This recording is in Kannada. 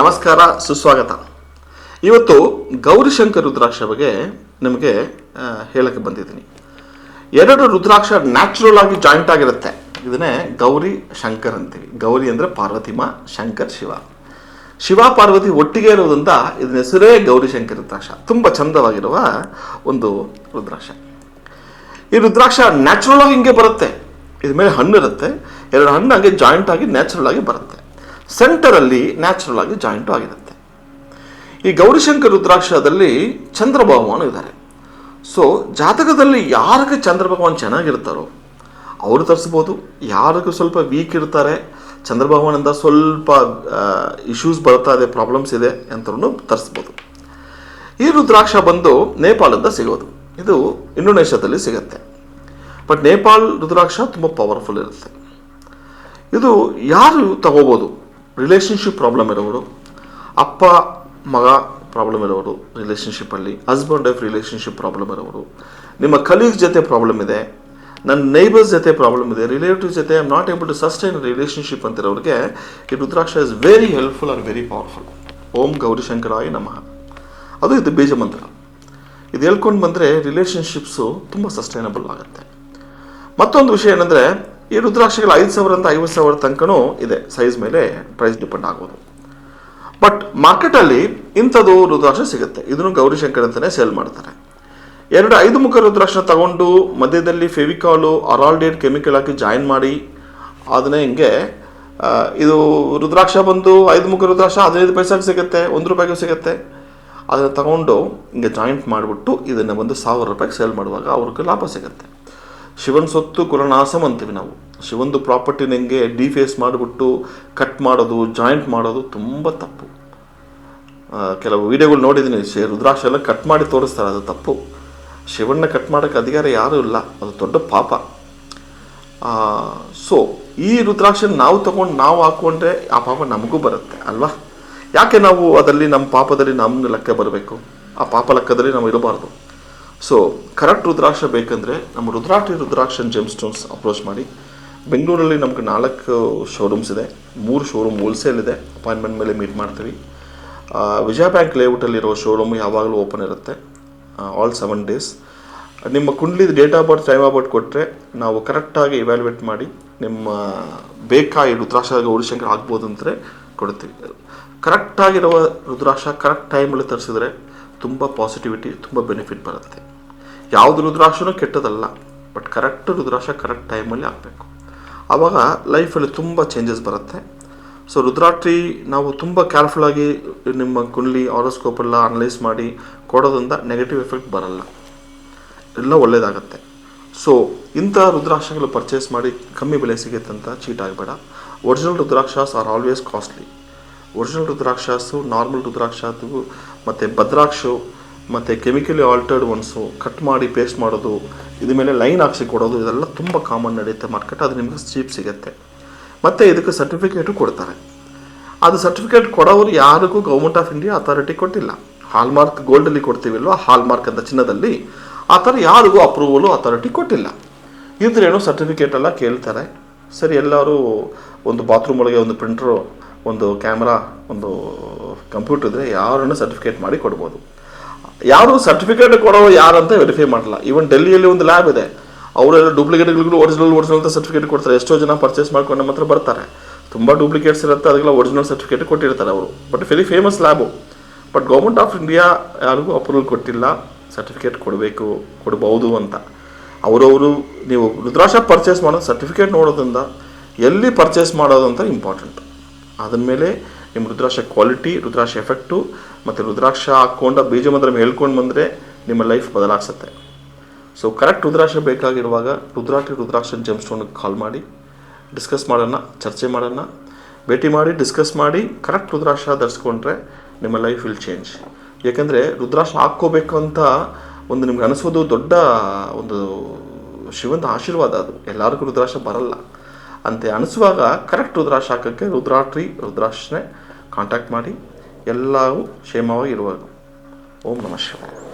ನಮಸ್ಕಾರ, ಸುಸ್ವಾಗತ. ಇವತ್ತು ಗೌರಿಶಂಕರ್ ರುದ್ರಾಕ್ಷ ಬಗ್ಗೆ ನಿಮಗೆ ಹೇಳಕ್ಕೆ ಬಂದಿದ್ದೀನಿ. ಎರಡು ರುದ್ರಾಕ್ಷ ನ್ಯಾಚುರಲ್ ಆಗಿ ಜಾಯಿಂಟ್ ಆಗಿರುತ್ತೆ. ಇದನ್ನೇ ಗೌರಿ ಶಂಕರ್ ಅಂತೀವಿ. ಗೌರಿ ಅಂದರೆ ಪಾರ್ವತಿಮ, ಶಂಕರ್ ಶಿವ. ಶಿವ, ಪಾರ್ವತಿ ಒಟ್ಟಿಗೆ ಇರೋದ್ರಿಂದ ಇದನ್ನ ಹೆಸರೇ ಗೌರಿಶಂಕರ್ ರುದ್ರಾಕ್ಷ. ತುಂಬ ಚಂದವಾಗಿರುವ ಒಂದು ರುದ್ರಾಕ್ಷ. ಈ ರುದ್ರಾಕ್ಷ ನ್ಯಾಚುರಲ್ ಆಗಿ ಹಿಂಗೆ ಬರುತ್ತೆ. ಇದ್ರ ಮೇಲೆ ಹಣ್ಣು ಇರುತ್ತೆ. ಎರಡು ಹಣ್ಣು ಹಾಗೆ ಜಾಯಿಂಟ್ ಆಗಿ ನ್ಯಾಚುರಲ್ ಆಗಿ ಬರುತ್ತೆ. ಸೆಂಟರಲ್ಲಿ ನ್ಯಾಚುರಲ್ ಆಗಿ ಜಾಯಿಂಟು ಆಗಿರುತ್ತೆ. ಈ ಗೌರಿಶಂಕರ್ ರುದ್ರಾಕ್ಷದಲ್ಲಿ ಚಂದ್ರ ಭಗವಾನ್ ಇದ್ದಾರೆ. ಸೊ ಜಾತಕದಲ್ಲಿ ಯಾರಿಗೆ ಚಂದ್ರ ಭಗವಾನ್ ಚೆನ್ನಾಗಿರ್ತಾರೋ ಅವರು ತರಿಸ್ಬೋದು. ಯಾರಿಗೂ ಸ್ವಲ್ಪ ವೀಕ್ ಇರ್ತಾರೆ ಚಂದ್ರ ಭಗವಾನಿಂದ ಸ್ವಲ್ಪ ಇಶ್ಯೂಸ್ ಬರ್ತಾ ಇದೆ ಪ್ರಾಬ್ಲಮ್ಸ್ ಇದೆ ಅಂತರೂ ತರಿಸ್ಬೋದು. ಈ ರುದ್ರಾಕ್ಷ ಬಂದು ನೇಪಾಳದಿಂದ ಸಿಗೋದು. ಇದು ಇಂಡೋನೇಷ್ಯಾದಲ್ಲಿ ಸಿಗುತ್ತೆ. ಬಟ್ ನೇಪಾಳ ರುದ್ರಾಕ್ಷ ತುಂಬ ಪವರ್ಫುಲ್ ಇರುತ್ತೆ. ಇದು ಯಾರು ತಗೋಬೋದು? ರಿಲೇಷನ್ಶಿಪ್ ಪ್ರಾಬ್ಲಮ್ ಇರೋರು ಅಪ್ಪ, ಮಗ ಪ್ರಾಬ್ಲಮ್ ಇರೋರು ರಿಲೇಷನ್ಶಿಪ್ಪಲ್ಲಿ ಹಸ್ಬೆಂಡ್ ವೈಫ್ ರಿಲೇಷನ್ಶಿಪ್ ಪ್ರಾಬ್ಲಮ್ ಇರೋರು ನಿಮ್ಮ ಕಲೀಗ್ ಜೊತೆ ಪ್ರಾಬ್ಲಮ್ ಇದೆ, ನನ್ನ ನೈಬರ್ಸ್ ಜೊತೆ ಪ್ರಾಬ್ಲಮ್ ಇದೆ ರಿಲೇಟಿವ್ ಜೊತೆ I am not able to sustain relationship ಅಂತಿರೋರಿಗೆ ಈ rudraksha is very helpful are very powerful ಓಂ ಗೌರಿಶಂಕರಾಯ ನಮಃ. ಅದು ಇದು ಬೀಜ ಮಂತ್ರ. ಇದು ಹೇಳ್ಕೊಂಡು ಬಂದರೆ ರಿಲೇಷನ್ಶಿಪ್ಸು ತುಂಬ ಸಸ್ಟೈನಬಲ್ ಆಗುತ್ತೆ. ಮತ್ತೊಂದು ವಿಷಯ ಏನಂದರೆ ಈ ರುದ್ರಾಕ್ಷಿಗಳು ಐದು ಸಾವಿರದಿಂದ ಐವತ್ತು ಸಾವಿರ ತನಕನೂ ಇದೆ. ಸೈಜ್ ಮೇಲೆ ಪ್ರೈಸ್ ಡಿಪೆಂಡ್ ಆಗೋದು. ಬಟ್ ಮಾರ್ಕೆಟಲ್ಲಿ ಇಂಥದ್ದು ರುದ್ರಾಕ್ಷ ಸಿಗುತ್ತೆ. ಇದನ್ನು ಗೌರಿಶಂಕರ್ ಅಂತಲೇ ಸೇಲ್ ಮಾಡ್ತಾರೆ. ಎರಡು ಐದು ಮುಖ ರುದ್ರಾಕ್ಷನ ತಗೊಂಡು ಮಧ್ಯದಲ್ಲಿ ಫೆವಿಕಾಲು ಅರಾಲ್ಡೇಟ್ ಕೆಮಿಕಲ್ ಹಾಕಿ ಜಾಯಿನ್ ಮಾಡಿ ಅದನ್ನೇ ಹಿಂಗೆ ಇದು ರುದ್ರಾಕ್ಷ ಬಂದು ಐದು ಮುಖ ರುದ್ರಾಕ್ಷ ಹದಿನೈದು ಪೈಸೆಗೆ ಸಿಗುತ್ತೆ, ಒಂದು ರೂಪಾಯಿಗೂ ಸಿಗುತ್ತೆ. ಅದನ್ನು ತಗೊಂಡು ಹಿಂಗೆ ಜಾಯಿಂಟ್ ಮಾಡಿಬಿಟ್ಟು ಇದನ್ನು ಒಂದು ಸಾವಿರ ರೂಪಾಯಿಗೆ ಸೇಲ್ ಮಾಡುವಾಗ ಅವ್ರಿಗೆ ಲಾಭ ಸಿಗುತ್ತೆ. ಶಿವನ್ ಸೊತ್ತು ಕುಲನಾಸಂ ಅಂತೀವಿ ನಾವು. ಶಿವಂದು ಪ್ರಾಪರ್ಟಿನ ನಿಮಗೆ ಡಿಫೇಸ್ ಮಾಡಿಬಿಟ್ಟು ಕಟ್ ಮಾಡೋದು, ಜಾಯಿಂಟ್ ಮಾಡೋದು ತುಂಬ ತಪ್ಪು. ಕೆಲವು ವಿಡಿಯೋಗಳು ನೋಡಿದ್ದೀನಿ ಶ್ರೀ ರುದ್ರಾಕ್ಷ ಎಲ್ಲ ಕಟ್ ಮಾಡಿ ತೋರಿಸ್ತಾರೆ, ಅದು ತಪ್ಪು. ಶಿವಣ್ಣ ಕಟ್ ಮಾಡೋಕ್ಕೆ ಅಧಿಕಾರ ಯಾರೂ ಇಲ್ಲ, ಅದು ದೊಡ್ಡ ಪಾಪ. ಸೊ, ಈ ರುದ್ರಾಕ್ಷನ ನಾವು ತಗೊಂಡು ನಾವು ಹಾಕ್ಕೊಂಡ್ರೆ ಆ ಪಾಪ ನಮಗೂ ಬರುತ್ತೆ, ಅಲ್ವಾ? ಯಾಕೆ ನಾವು ಅದರಲ್ಲಿ ನಮ್ಮ ಪಾಪದಲ್ಲಿ ನಮ್ಮ ಲೆಕ್ಕ ಬರಬೇಕು? ಆ ಪಾಪ ಲೆಕ್ಕದಲ್ಲಿ ನಾವು ಇರಬಾರ್ದು. ಸೊ ಕರೆಕ್ಟ್ ರುದ್ರಾಕ್ಷ ಬೇಕಂದರೆ ನಮ್ಮ ರುದ್ರಾಕ್ಷಿ ರುದ್ರಾಕ್ಷನ್ ಜೆಮ್ ಸ್ಟೋನ್ಸ್ ಅಪ್ರೋಚ್ ಮಾಡಿ. ಬೆಂಗಳೂರಲ್ಲಿ ನಮ್ಗೆ ನಾಲ್ಕು ಶೋರೂಮ್ಸ್ ಇದೆ. ಮೂರು ಶೋರೂಮ್ ಹೋಲ್ಸೇಲ್ ಇದೆ. ಅಪಾಯಿಂಟ್ಮೆಂಟ್ ಮೇಲೆ ಮೀಟ್ ಮಾಡ್ತೀವಿ. ವಿಜಯ ಬ್ಯಾಂಕ್ ಲೇಔಟಲ್ಲಿರೋ ಶೋರೂಮ್ ಯಾವಾಗಲೂ ಓಪನ್ ಇರುತ್ತೆ. ಆಲ್ ಸೆವೆನ್ ಡೇಸ್ ನಿಮ್ಮ ಕುಂಡ್ಲಿದ date of birth time of birth ಕೊಟ್ಟರೆ ನಾವು ಕರೆಕ್ಟಾಗಿ ಇವ್ಯಾಲ್ಯುವೇಟ್ ಮಾಡಿ ನಿಮ್ಮ ಬೇಕಾ ಈ ರುದ್ರಾಕ್ಷ ಗೌರಿಶಂಕರ್ ಆಗ್ಬೋದು ಅಂತಲೇ ಕೊಡ್ತೀವಿ. ಕರೆಕ್ಟಾಗಿರುವ ರುದ್ರಾಕ್ಷ ಕರೆಕ್ಟ್ ಟೈಮಲ್ಲಿ ತರಿಸಿದ್ರೆ ತುಂಬ ಪಾಸಿಟಿವಿಟಿ ತುಂಬ ಬೆನಿಫಿಟ್ ಬರುತ್ತೆ. ಯಾವುದು ರುದ್ರಾಕ್ಷನೂ ಕೆಟ್ಟದಲ್ಲ ಬಟ್ ಕರೆಕ್ಟ್ ರುದ್ರಾಕ್ಷ ಕರೆಕ್ಟ್ ಟೈಮಲ್ಲಿ ಹಾಕಬೇಕು ಆವಾಗ ಲೈಫಲ್ಲಿ ತುಂಬ ಚೇಂಜಸ್ ಬರುತ್ತೆ. ಸೊ ರುದ್ರಾಕ್ಷಿ ನಾವು ತುಂಬ ಕೇರ್ಫುಲ್ಲಾಗಿ ನಿಮ್ಮ ಕುಂಡ್ಲಿ ಆರೋಸ್ಕೋಪ್ ಎಲ್ಲ ಅನಲೈಸ್ ಮಾಡಿ ಕೊಡೋದ್ರಿಂದ ನೆಗೆಟಿವ್ ಎಫೆಕ್ಟ್ ಬರಲ್ಲ. ಎಲ್ಲ ಒಳ್ಳೆಯದಾಗತ್ತೆ ಸೊ ಇಂಥ ರುದ್ರಾಕ್ಷಗಳು ಪರ್ಚೇಸ್ ಮಾಡಿ ಕಮ್ಮಿ ಬೆಲೆ ಸಿಗುತ್ತೆ ಅಂತ cheat ಆಗಬೇಡ. Original rudrakshas are always costly original rudrakshas normal rudrakshas, ಮತ್ತು ಭದ್ರಾಕ್ಷು, ಮತ್ತು ಕೆಮಿಕಲಿ ಆಲ್ಟರ್ಡ್ ಒನ್ಸು ಕಟ್ ಮಾಡಿ ಪೇಸ್ಟ್ ಮಾಡೋದು, ಇದ್ರ ಮೇಲೆ ಲೈನ್ ಹಾಕ್ಸಿ ಕೊಡೋದು, ಇದೆಲ್ಲ ತುಂಬ ಕಾಮನ್ ನಡೆಯುತ್ತೆ ಮಾರ್ಕೆಟ್ ಅದು ನಿಮಗೆ ಚೀಪ್ ಸಿಗುತ್ತೆ. ಮತ್ತು ಇದಕ್ಕೆ ಸರ್ಟಿಫಿಕೇಟು ಕೊಡ್ತಾರೆ. ಅದು ಸರ್ಟಿಫಿಕೇಟ್ ಕೊಡೋರು ಯಾರಿಗೂ ಗೌರ್ಮೆಂಟ್ ಆಫ್ ಇಂಡಿಯಾ ಅಥಾರಿಟಿ ಕೊಟ್ಟಿಲ್ಲ. ಹಾಲ್ಮಾರ್ಕ್ ಗೋಲ್ಡಲ್ಲಿ ಕೊಡ್ತೀವಿಲ್ವ? ಹಾಲ್ಮಾರ್ಕ್ ಅಂತ ಚಿನ್ನದಲ್ಲಿ. ಆ ಥರ ಯಾರಿಗೂ ಅಪ್ರೂವಲು ಅಥಾರಿಟಿ ಕೊಟ್ಟಿಲ್ಲ. ಇದ್ರೇನು ಸರ್ಟಿಫಿಕೇಟ್ ಎಲ್ಲ ಕೇಳ್ತಾರೆ. ಸರಿ, ಎಲ್ಲರೂ ಒಂದು ಬಾತ್ರೂಮ್ ಒಳಗೆ ಒಂದು ಪ್ರಿಂಟ್ರು ಒಂದು ಕ್ಯಾಮ್ರಾ, ಒಂದು ಕಂಪ್ಯೂಟರ್ ಇದ್ದರೆ ಯಾರನ್ನು ಸರ್ಟಿಫಿಕೇಟ್ ಮಾಡಿ ಕೊಡ್ಬೋದು. ಯಾರು ಸರ್ಟಿಫಿಕೇಟ್ ಕೊಡೋ ಯಾರಂತ ವೆರಿಫೈ ಮಾಡಲ್ಲ ಈವನ್ ಡೆಲ್ಲಿಯಲ್ಲಿ ಒಂದು ಲ್ಯಾಬ್ ಇದೆ. ಅವರೆಲ್ಲ ಡೂಪ್ಲಿಕೇಟ್ಗಳಿಗೂ ಒರಿಜಿನಲ್ ಒರಿಜಿನಲ್ ಅಂತ ಸರ್ಟಿಫಿಕೇಟ್ ಕೊಡ್ತಾರೆ. ಎಷ್ಟೋ ಜನ ಪರ್ಚೇಸ್ ಮಾಡ್ಕೊಂಡು ನಮ್ಮ ಬರ್ತಾರೆ. ತುಂಬ ಡೂಪ್ಲಿಕೇಟ್ಸ್ ಇರುತ್ತೆ, ಅದಕ್ಕೆಲ್ಲ ಒರಿಜಿನಲ್ ಸರ್ಟಿಫಿಕೇಟ್ ಕೊಟ್ಟಿರ್ತಾರೆ ಅವರು. But very famous lab but government of India ಯಾರಿಗೂ ಅಪ್ರೂವಲ್ ಕೊಟ್ಟಿಲ್ಲ. ಸರ್ಟಿಫಿಕೇಟ್ ಕೊಡಬೇಕು, ಕೊಡ್ಬೋದು ಅಂತ. ಅವರವರು ನೀವು ರುದ್ರಾಕ್ಷ ಪರ್ಚೇಸ್ ಮಾಡೋದು ಸರ್ಟಿಫಿಕೇಟ್ ನೋಡೋದ್ರಿಂದ ಎಲ್ಲಿ ಪರ್ಚೇಸ್ ಮಾಡೋದು ಅಂತ ಇಂಪಾರ್ಟೆಂಟ್ ಅದ್ರ ಮೇಲೆ ನಿಮ್ಮ ರುದ್ರಾಕ್ಷ ಕ್ವಾಲಿಟಿ ರುದ್ರಾಕ್ಷ ಎಫೆಕ್ಟು ಮತ್ತು ರುದ್ರಾಕ್ಷ ಹಾಕ್ಕೊಂಡ ಬೀಜ ಮಂತ್ರ ಹೇಳ್ಕೊಂಡು ಬಂದರೆ ನಿಮ್ಮ ಲೈಫ್ ಬದಲಾಗ್ಸತ್ತೆ. ಸೊ ಕರೆಕ್ಟ್ ರುದ್ರಾಕ್ಷ ಬೇಕಾಗಿರುವಾಗ ರುದ್ರಾಕ್ಷಿ ರುದ್ರಾಕ್ಷ ಜಮ್ ಸ್ಟೋನ್ಗೆ ಕಾಲ್ ಮಾಡಿ ಡಿಸ್ಕಸ್ ಮಾಡೋಣ, ಚರ್ಚೆ ಮಾಡೋಣ. ಭೇಟಿ ಮಾಡಿ ಡಿಸ್ಕಸ್ ಮಾಡಿ ಕರೆಕ್ಟ್ ರುದ್ರಾಕ್ಷ ಧರಿಸ್ಕೊಂಡ್ರೆ ನಿಮ್ಮ ಲೈಫ್ ವಿಲ್ ಚೇಂಜ್ ಯಾಕೆಂದರೆ ರುದ್ರಾಕ್ಷ ಹಾಕ್ಕೋಬೇಕು ಅಂತ ಒಂದು ನಿಮ್ಗೆ ಅನಿಸೋದು ದೊಡ್ಡ ಒಂದು ಶಿವಂತ ಆಶೀರ್ವಾದ ಅದು. ಎಲ್ಲರಿಗೂ ರುದ್ರಾಕ್ಷ ಬರಲ್ಲ. ಅಂತ ಅನಿಸುವಾಗ ಕರೆಕ್ಟ್ ರುದ್ರಾಶಾಖಕ್ಕೆ ರುದ್ರಾಟ್ರಿ ರುದ್ರಾಕ್ಷನೇ ಕಾಂಟ್ಯಾಕ್ಟ್ ಮಾಡಿ ಎಲ್ಲವೂ ಕ್ಷೇಮವಾಗಿ ಇರುವಾಗ ಓಂ ನಮಃ ಶಿವಾಯ.